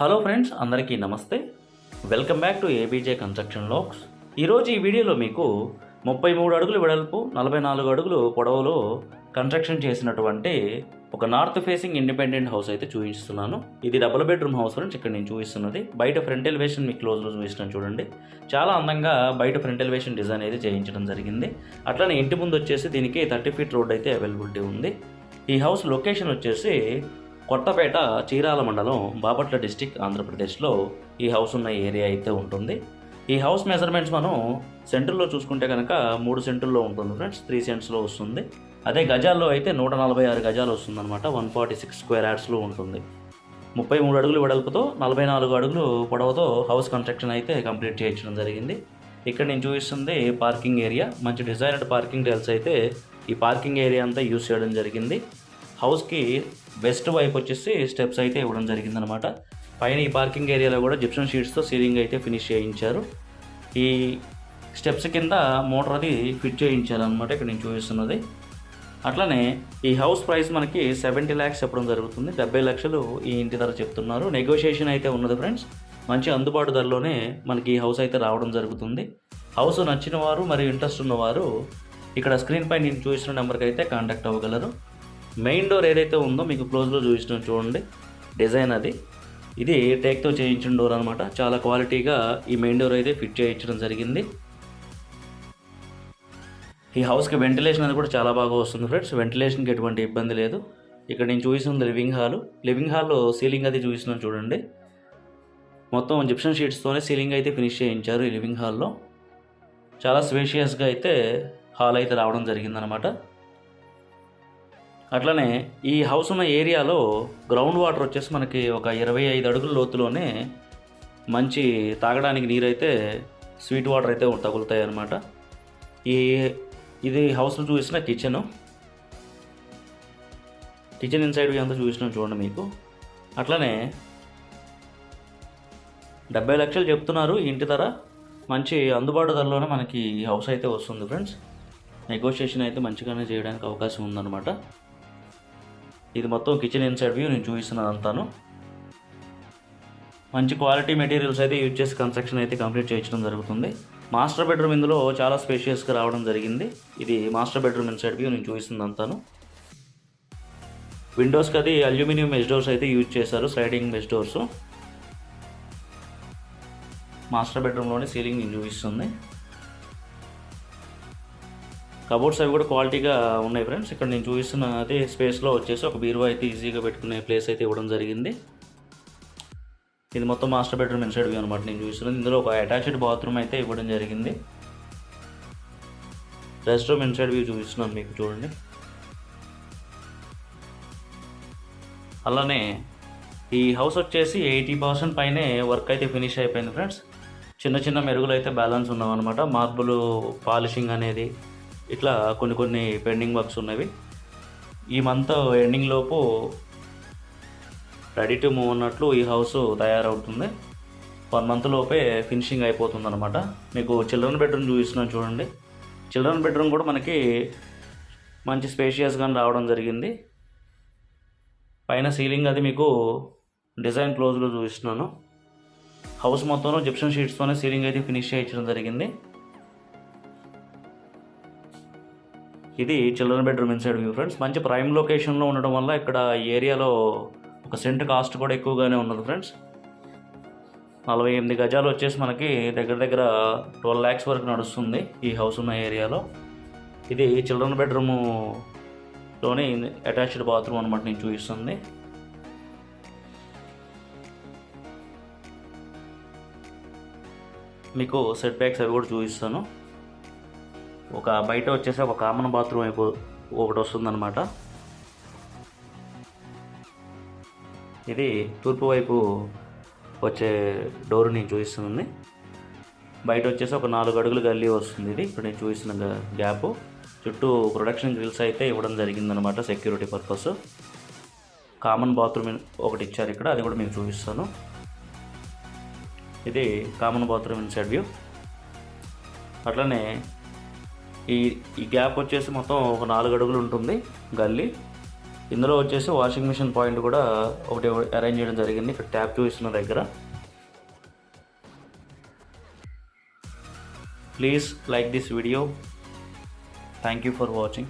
Hello friends అందరికీ నమస్తే. Welcome back to ABJ construction lakhs ఈరోజు ఈ వీడియోలో మీకు ముప్పై మూడు అడుగులు వెడల్పు నలభై నాలుగు అడుగులు పొడవులో కన్స్ట్రక్షన్ చేసినటువంటి ఒక నార్త్ ఫేసింగ్ ఇండిపెండెంట్ హౌస్ అయితే చూపిస్తున్నాను. ఇది డబుల్ బెడ్రూమ్ హౌస్ ఫ్రెండ్స్ ఇక్కడ నేను చూపిస్తున్నది. బయట ఫ్రంట్ ఎలివేషన్ మీకు క్లోజ్లో చూపిస్తున్నాను చూడండి. చాలా అందంగా బయట ఫ్రంట్ ఎలివేషన్ డిజైన్ అయితే చేయించడం జరిగింది. అట్లనే ఇంటి ముందు వచ్చేసి దీనికి థర్టీ ఫీట్ రోడ్ అయితే అవైలబిలిటీ ఉంది. ఈ హౌస్ లొకేషన్ వచ్చేసి కొట్టపేట చీరాల మండలం బాపట్ల డిస్టిక్ ఆంధ్రప్రదేశ్లో ఈ హౌస్ ఉన్న ఏరియా అయితే ఉంటుంది. ఈ హౌస్ మెజర్మెంట్స్ మనం సెంటర్లో చూసుకుంటే కనుక మూడు సెంటర్లో ఉంటుంది ఫ్రెండ్స్ త్రీ సెంట్స్లో వస్తుంది. అదే గజాల్లో అయితే నూట నలభై ఆరు గజాలు వస్తుందన్నమాట వన్ ఫార్టీ సిక్స్ స్క్వేర్ యార్డ్స్లో ఉంటుంది. ముప్పై మూడు అడుగులు వెడల్పుతో నలభై నాలుగు అడుగులు పొడవుతో హౌస్ కన్స్ట్రక్షన్ అయితే కంప్లీట్ చేయించడం జరిగింది. ఇక్కడ నేను చూపిస్తుంది పార్కింగ్ ఏరియా మంచి డిజైనర్డ్ పార్కింగ్ టైల్స్ అయితే ఈ పార్కింగ్ ఏరియా అంతా యూస్ చేయడం జరిగింది. హౌస్కి వెస్ట్ వైపు వచ్చేసి స్టెప్స్ అయితే ఇవ్వడం జరిగిందనమాట పైన ఈ పార్కింగ్ ఏరియాలో కూడా జిప్సన్ షీట్స్తో సీలింగ్ అయితే ఫినిష్ చేయించారు. ఈ స్టెప్స్ కింద మోటార్ అది ఫిట్ చేయించారనమాట ఇక్కడ నేను చూపిస్తున్నది. అట్లనే ఈ హౌస్ ప్రైస్ మనకి సెవెంటీ ల్యాక్స్ చెప్పడం జరుగుతుంది. డెబ్బై లక్షలు ఈ ఇంటి ధర చెప్తున్నారు. నెగోషియేషన్ అయితే ఉన్నది ఫ్రెండ్స్. మంచి అందుబాటు ధరలోనే మనకి ఈ హౌస్ అయితే రావడం జరుగుతుంది. హౌస్ నచ్చిన వారు మరియు ఇంట్రెస్ట్ ఉన్నవారు ఇక్కడ స్క్రీన్ పై నేను చూసిన నెంబర్కి అయితే కాంటాక్ట్ అవ్వగలరు. మెయిన్ డోర్ ఏదైతే ఉందో మీకు క్లోజ్లో చూపించిన చూడండి. డిజైన్ అది. ఇది టేక్తో చేయించిన డోర్ అనమాట చాలా క్వాలిటీగా ఈ మెయిన్ డోర్ అయితే ఫిట్ చేయించడం జరిగింది. ఈ హౌస్కి వెంటిలేషన్ అనేది కూడా చాలా బాగా వస్తుంది ఫ్రెండ్స్. వెంటిలేషన్కి ఎటువంటి ఇబ్బంది లేదు. ఇక్కడ నేను చూపిస్తుంది లివింగ్ హాల్. లివింగ్ హాల్లో సీలింగ్ అది చూపిస్తున్నాను చూడండి. మొత్తం జిప్షన్ షీట్స్తోనే సీలింగ్ అయితే ఫినిష్ చేయించారు ఈ లివింగ్ హాల్లో చాలా స్పేషియస్గా అయితే హాల్ అయితే రావడం జరిగిందనమాట అట్లనే ఈ హౌస్ ఉన్న ఏరియాలో గ్రౌండ్ వాటర్ వచ్చేసి మనకి ఒక ఇరవై ఐదు అడుగుల లోతులోనే మంచి తాగడానికి నీరైతే స్వీట్ వాటర్ అయితే తగులుతాయి అన్నమాట ఈ ఇది హౌస్లో చూసిన కిచెన్ కిచెన్ ఇన్సైడ్ అంతా చూసినాం చూడండి మీకు. అట్లనే డెబ్బై లక్షలు చెప్తున్నారు ఇంటి ధర. మంచి అందుబాటు ధరలోనే మనకి ఈ హౌస్ అయితే వస్తుంది ఫ్రెండ్స్ నెగోషియేషన్ అయితే మంచిగానే చేయడానికి అవకాశం ఉందన్నమాట. ఇది మొత్తం కిచెన్ ఇన్సైడ్ వ్యూ నేను చూపిస్తున్నాను అంతాను మంచి క్వాలిటీ మెటీరియల్స్ అయితే యూజ్ చేసి కన్స్ట్రక్షన్ అయితే కంప్లీట్ చేయించడం జరుగుతుంది. మాస్టర్ బెడ్రూమ్ ఇందులో చాలా స్పేషియస్గా రావడం జరిగింది. ఇది మాస్టర్ బెడ్రూమ్ ఇన్సైడ్ వ్యూ నేను చూపిస్తుంది అంతాను విండోస్కి అది అల్యూమినియం మెష్ డోర్స్ అయితే యూజ్ చేశారు స్లైడింగ్ మెష్ డోర్స్ మాస్టర్ బెడ్రూమ్లోనే సీలింగ్ నేను చూపిస్తుంది. కబోర్డ్స్ అవి కూడా క్వాలిటీగా ఉన్నాయి ఫ్రెండ్స్. ఇక్కడ నేను చూపిస్తున్న అదే స్పేస్లో వచ్చేసి ఒక బీరువా అయితే ఈజీగా పెట్టుకునే ప్లేస్ అయితే ఇవ్వడం జరిగింది. ఇది మొత్తం మాస్టర్ బెడ్రూమ్ ఇన్సైడ్ వ్యూ అనమాట నేను చూస్తున్నాను ఇందులో ఒక అటాచ్డ్ బాత్రూమ్ అయితే ఇవ్వడం జరిగింది. రెస్ట్ రూమ్ ఇన్సైడ్ వ్యూ చూపిస్తున్నాను మీకు చూడండి. అలానే ఈ హౌస్ వచ్చేసి ఎయిటీ పర్సెంట్ పైనే వర్క్ అయితే ఫినిష్ అయిపోయింది ఫ్రెండ్స్. చిన్న చిన్న మెరుగులు అయితే బ్యాలెన్స్ ఉన్నామన్నమాట. మార్బుల్ పాలిషింగ్ అనేది ఇట్లా కొన్ని కొన్ని పెండింగ్ వర్క్స్ ఉన్నవి. ఈ మంత్ ఎండింగ్ లోపు రెడీ టు మూవ్ ఉన్నట్లు ఈ హౌస్ తయారవుతుంది. వన్ మంత్ లోపే ఫినిషింగ్ అయిపోతుంది అనమాట మీకు చిల్డ్రన్ బెడ్రూమ్ చూపిస్తున్నాను చూడండి. చిల్డ్రన్ బెడ్రూమ్ కూడా మనకి మంచి స్పేషియస్గా రావడం జరిగింది. పైన సీలింగ్ అది మీకు డిజైన్ క్లోజ్లో చూపిస్తున్నాను. హౌస్ మొత్తం జిప్షన్ షీట్స్తోనే సీలింగ్ అయితే ఫినిష్ చేయించడం జరిగింది. ఇది children bedroom inside view friends మంచి ప్రైమ్ లొకేషన్లో ఉండడం వల్ల ఇక్కడ ఏరియాలో ఒక సెంట్ కాస్ట్ కూడా ఎక్కువగానే ఉన్నది ఫ్రెండ్స్ నలభై ఎనిమిది గజాలు వచ్చేసి మనకి దగ్గర దగ్గర ట్వెల్వ్ ల్యాక్స్ వరకు నడుస్తుంది ఈ హౌస్ ఉన్న ఏరియాలో. ఇది చిల్డ్రన్ బెడ్రూమ్లోని అటాచ్డ్ బాత్రూమ్ అనమాట నేను చూపిస్తుంది. మీకు సెట్ బ్యాక్స్ అవి కూడా చూపిస్తాను. ఒక బయట వచ్చేసి ఒక కామన్ బాత్రూమ్ అయిపో ఒకటి వస్తుందన్నమాట. ఇది తూర్పు వైపు వచ్చే డోర్ నేను చూపిస్తుంది. బయట వచ్చేసి ఒక నాలుగు అడుగులు గల్లీ వస్తుంది ఇది. ఇప్పుడు నేను చూపిస్తున్న గ్యాప్ చుట్టూ ప్రొడక్షన్ గ్రిల్స్ అయితే ఇవ్వడం జరిగిందనమాట సెక్యూరిటీ పర్పస్ కామన్ బాత్రూమ్ ఒకటి ఇచ్చారు ఇక్కడ అది కూడా మీకు చూపిస్తాను. ఇది కామన్ బాత్రూమ్ ఇన్సైడ్ వ్యూ అట్లనే ఈ ఈ గ్యాప్ వచ్చేసి మొత్తం ఒక నాలుగు అడుగులు ఉంటుంది గల్లీ. ఇందులో వచ్చేసి వాషింగ్ మిషన్ పాయింట్ కూడా ఒకటి అరేంజ్ చేయడం జరిగింది. ఇక్కడ ట్యాప్ చూపిస్తున్న దగ్గర. Please like this video thank you for watching